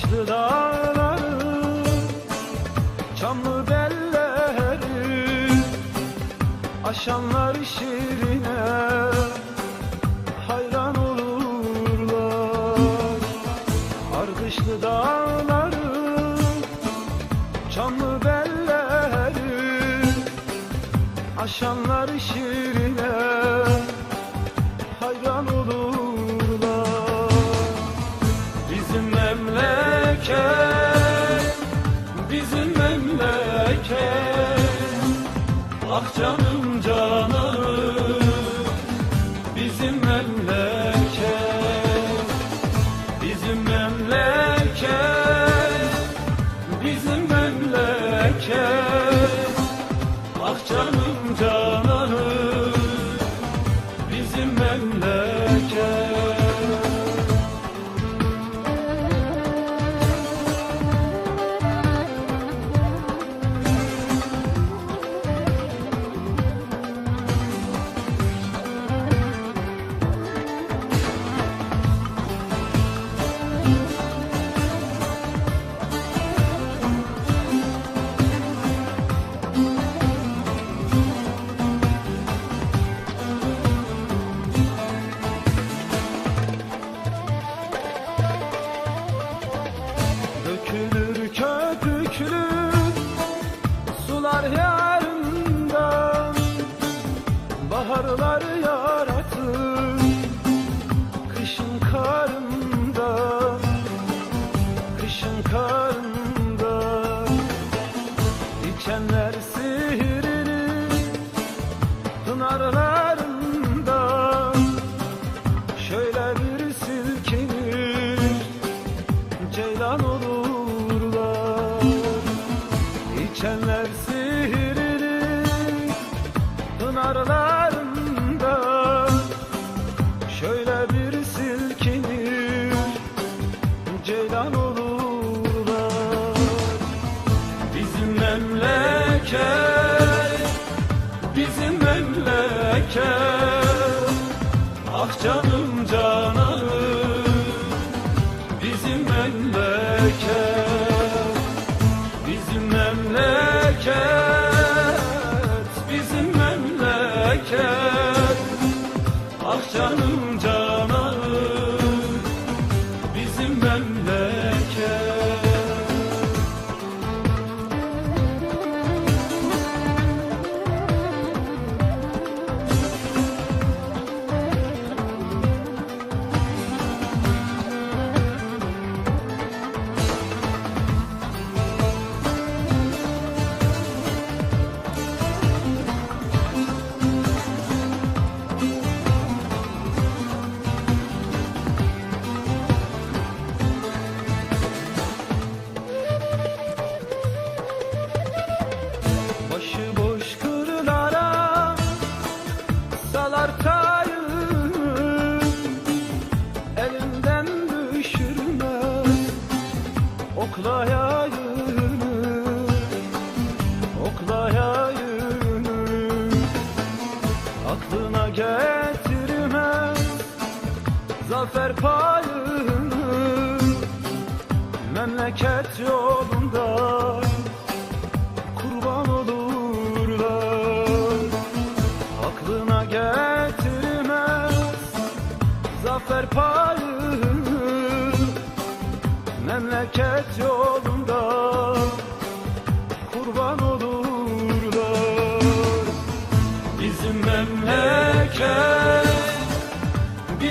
Taşlı dağları, çamlı belleri Aşanlar şirine hayran olurlar. Ardışlı dağları, çamlı belleri Aşanlar canım canım Bizim memleket Bizim memleket Bizim memleket. Ah canım canım sihirli pınarlarında Şöyle bir silkinir ceylan olurlar. Bizim memleket Bizim memleket Ah canım canım Bizim memleket okla yayını Okla yayını Aklına getirmez zafer payını. Memleket yolunda kurban olurlar. Aklına getirmez zafer payını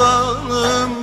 sultanım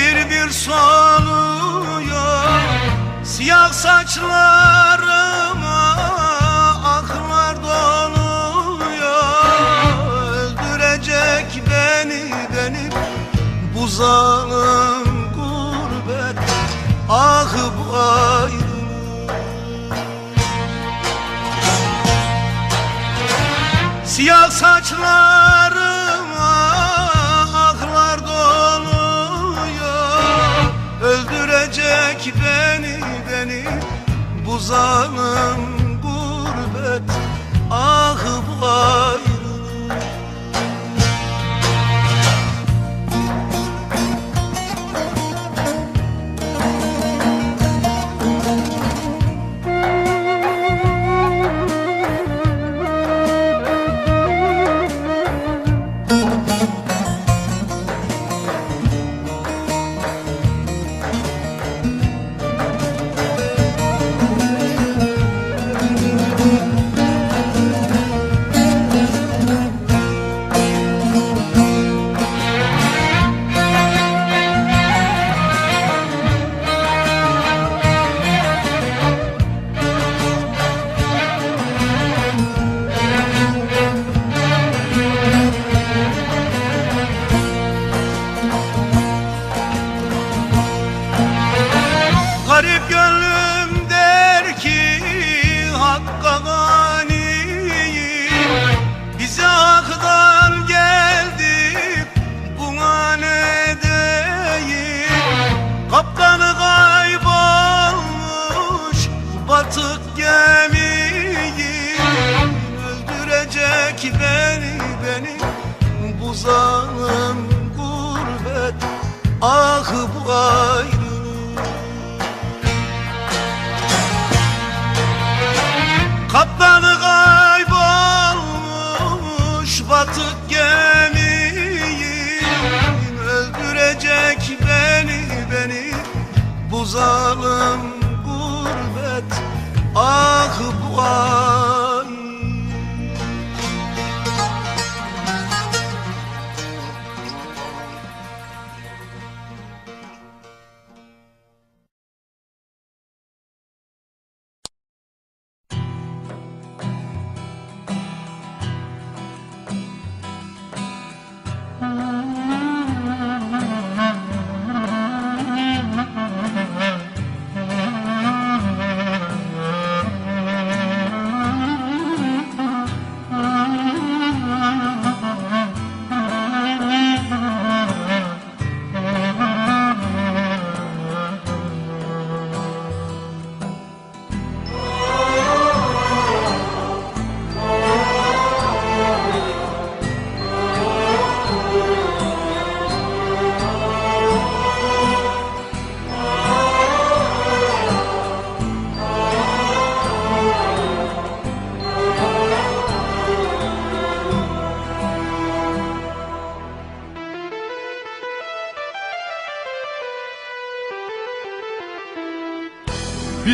bir bir soluyor. Siyah saçlarıma aklar doluyor Öldürecek beni beni bu zalim gurbet. Ah bu bayım Siyah saçlar uzanım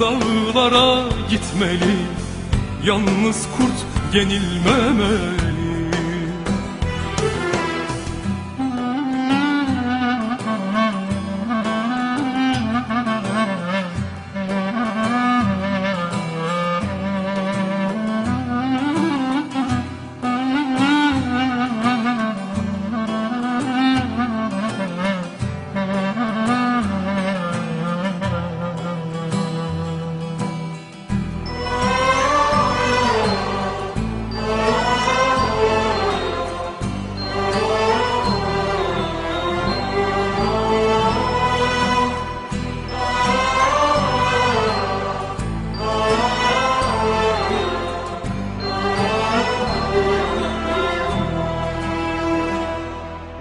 Dağlara gitmeli. Yalnız kurt yenilmemeli